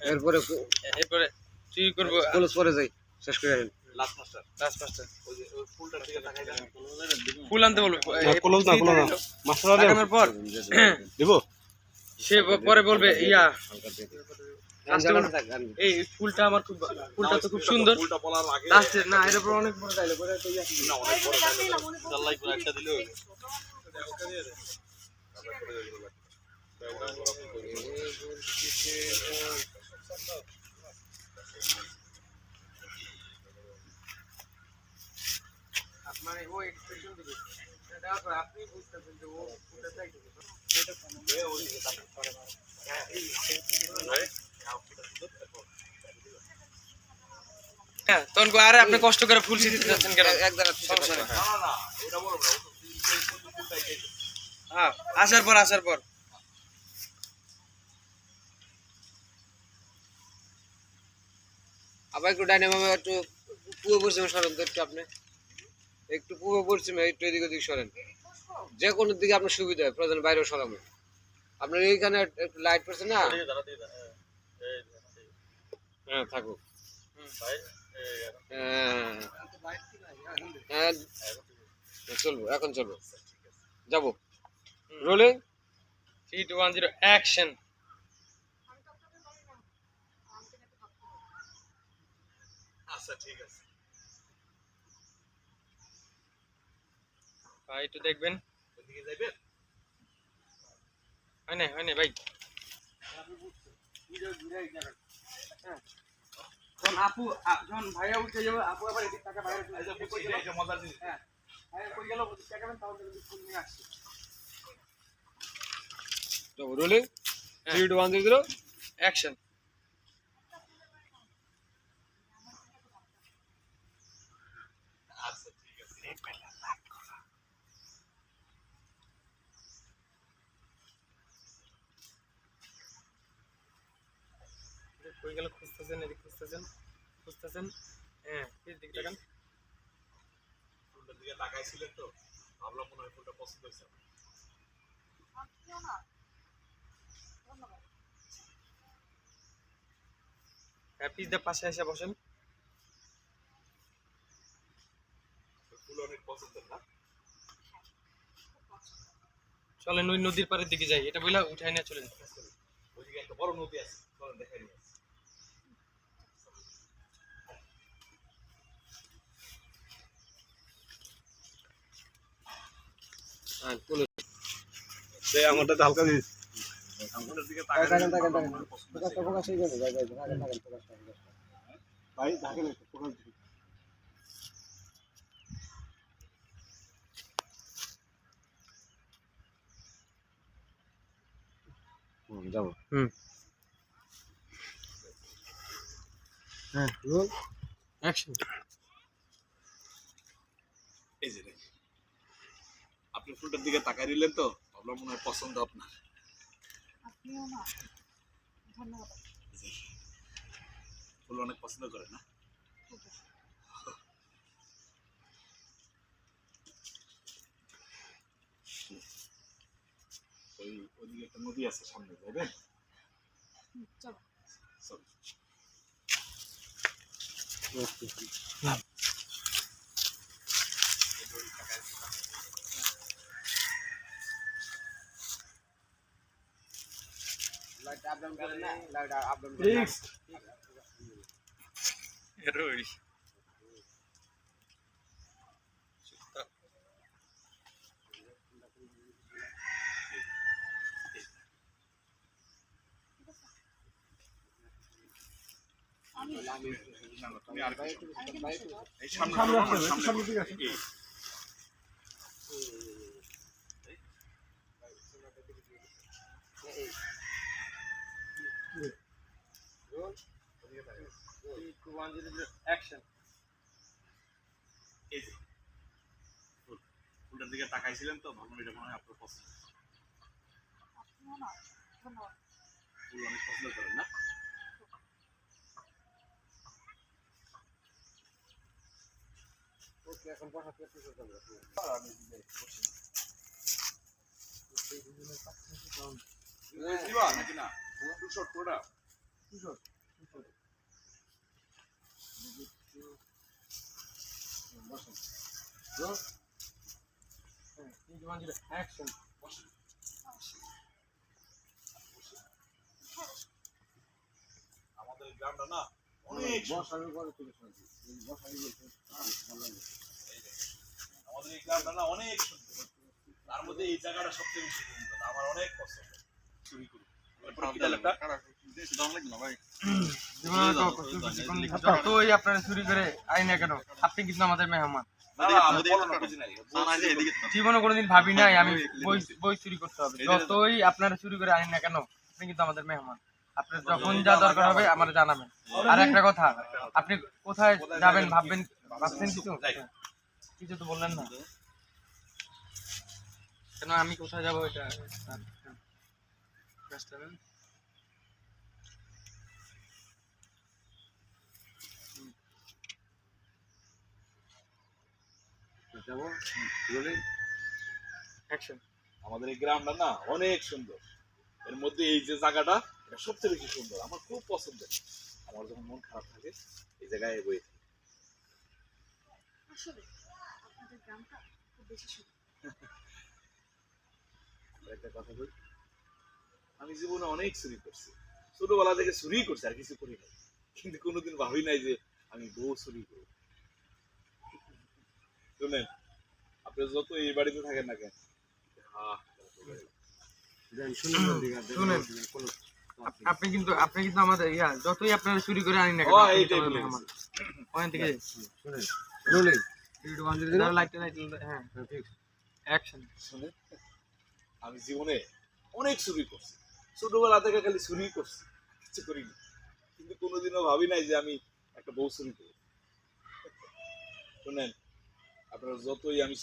এরপরে এরপরে করব। কলেজ পরে যাই শেষ করে আনেন লাস্ট মাস্টার লাস্ট পাঁচটা ওই যে ওই ফুলটার দিকে তাকাই দেন ফুল আনতে বলব। ক্লোজ না ক্লোজ না মাস্টার আরে লাগানোর পর দেব? সে পরে বলবে ইয়া। এই ফুলটা আমার খুব ফুলটা তো খুব সুন্দর। ফুলটা বলার আগে লাস্টে না এর উপর অনেক বড় ডায়লগ করে। না অনেক বড় চাল্লাই করে। একটা দিলে আপনার ও এক্সপ্রেশন দিবে সেটা তো আপনি বুঝতেছেন যে ও ফুলটা চাইছে হ্যাঁ তখন আরে আপনি কষ্ট করে ফুল ছিঁড়তে যাচ্ছেন কেন এক দ্বারা সমস্যা নেই। না না না ওটা বড় না এই ফুলটাই খাইছে হ্যাঁ আসার পর আসার পর আবার একটু ডাইনামামে একটু পূর্ব পশ্চিমে সরেন তো একটু আপনি। একটু পূর্ব পশ্চিমে একটু এদিক ওদিক সরেন। যে কোনো দিকে আপনার সুবিধা হয় প্রয়োজন বাইরেও সরাবো। আপনার এইখানে একটু লাইট পড়ছে না? এই হ্যাঁ থাকুক। হ্যাঁ হ্যাঁ। চলবো এখন চলবো। যাব। Rolling three two one zero action আচ্ছা ঠিক আছে ভাই একটু দেখবেন ওইদিকে যাইবেন হয় না হয় না ভাই যখন আপু আ- যখন ভাইয়া উঠে যাবে আপু আবার এদিক টাকা বাইরে এই যে বুঝছি এটা একটা মজার জিনিস হ্যাঁ ভাইয়া কই গেল ওদিক টাকাবেন তাহলে যদি ফুল নিয়ে আসছি যাব রোলিং হ্যাঁ। Three two one zero zero action কই গেল খুঁজতেছেন এদিক খুঁজতেছেন খুঁজতেছেন। হ্যাঁ এদিক টাকান ফুলটার দিকে তাকাইছিলেন তো ভাবলাম মনে হয় পছন্দ হয়েছে। হ্যাঁ পিসদের পাশে এসে বসেন। ফুল অনেক পছন্দের না? চলেন ওই নদীর পাড়ের দিকে যাই এটা বইলা উঠাই নিয়ে চলে যাই ওইদিকে একটা বড় নদী আছে চলেন দেখাই নিয়ে আসি। হ্যাঁ চলো সেই আমারটাতে হালকা দিস আমাদের দিকে তাকাই থাকেন থাকেন থাকেন ফোকাসটা ফোকাস হয়ে যাবে যাই যাই থাকেন থাকেন ফোকাসটা ফোকাসটা ভাই দেখেন একটু ফোকাস দিন হুম যাব। হুম। হ্যাঁ রোল। অ্যাকশন এই যে। আপনি ফুলটার দিকে তাকাই দিলেন তো ভাবলাম মনে হয় পছন্দ আপনার। আপনিও না ধন্যবাদ। ফুল অনেক পছন্দ করে না? ওই ওইদিকে একটা নদী আছে সামনে যাবেন হুম, চলো। চল। না। রোল আমি না না। তুমি আর কিছু সামনে সামনে দিকে এই roll three two one zero zero action এই যে ফুল ফুলটার দিকে তাকাইছিলেন তো ভাবলাম এটা মনে হয় আপনার পছন্দ। ফুল অনেক পছন্দ করেন না? ওকে এখন করতে করতে হবে? আমি দিবা না? টু শর্ট পুরোটা কি শট আমাদের এই গ্রামটা না অনেক সুন্দর। বসানোর তুলে শুনছি বসানো বলতে ভালো লাগে আমাদের এই গ্রামটা না অনেক সুন্দর তার মধ্যে এই জায়গাটা সবচেয়ে বেশি সুন্দর আমার অনেক পছন্দ করি কি আপনারা চুরি করে আই না কেন আপনি কিন্তু আমাদের মেহমান। জীবনে কোনোদিন ভাবি নাই আমি বই চুরি করতে হবে যতই আপনারা চুরি করে আনেন না কেন আপনি কিন্তু আমাদের মেহমান আপনার যখন যা দরকার হবে আমার জানাবেন আর একটা কথা আপনি কোথায় যাবেন ভাববেন ভাবছেন কিছু কিছু তো বললেন না কেন আমি কোথায় যাব এটা ব্যস্ত আমাদের এই গ্রামটা না অনেক সুন্দর। এর মধ্যে এই যে জায়গাটা এটা সবচেয়ে বেশি সুন্দর। আমার খুব পছন্দের। আমার যখন মন খারাপ থাকে এই জায়গায় বই আসলে আপনাদের গ্রামটা খুব বেশি সুন্দর। একটা কথা বলি। আমি জীবনে অনেক চুরি করছি। ছোটবেলা থেকে চুরি করছি আর কিছু করি নাই। কিন্তু কোনোদিন ভাবি নাই যে আমি বউ চুরি করব। শুনেন যত এই বাড়িতে থাকেন না কেন। আপ- আপনি কিন্তু আপনি কিন্তু আমাদের ইয়া যতই আপনারা চুরি করে আনি না ওখান থেকে হ্যাঁ। আমি জীবনে অনেক চুরি করছি। ছোটবেলা থেকে খালি চুরি করছি কিছু করিনি। কিন্তু কোনোদিনও ভাবি নাই যে আমি একটা বউ চুরি করব। শুনেন আপনারা যতই আমি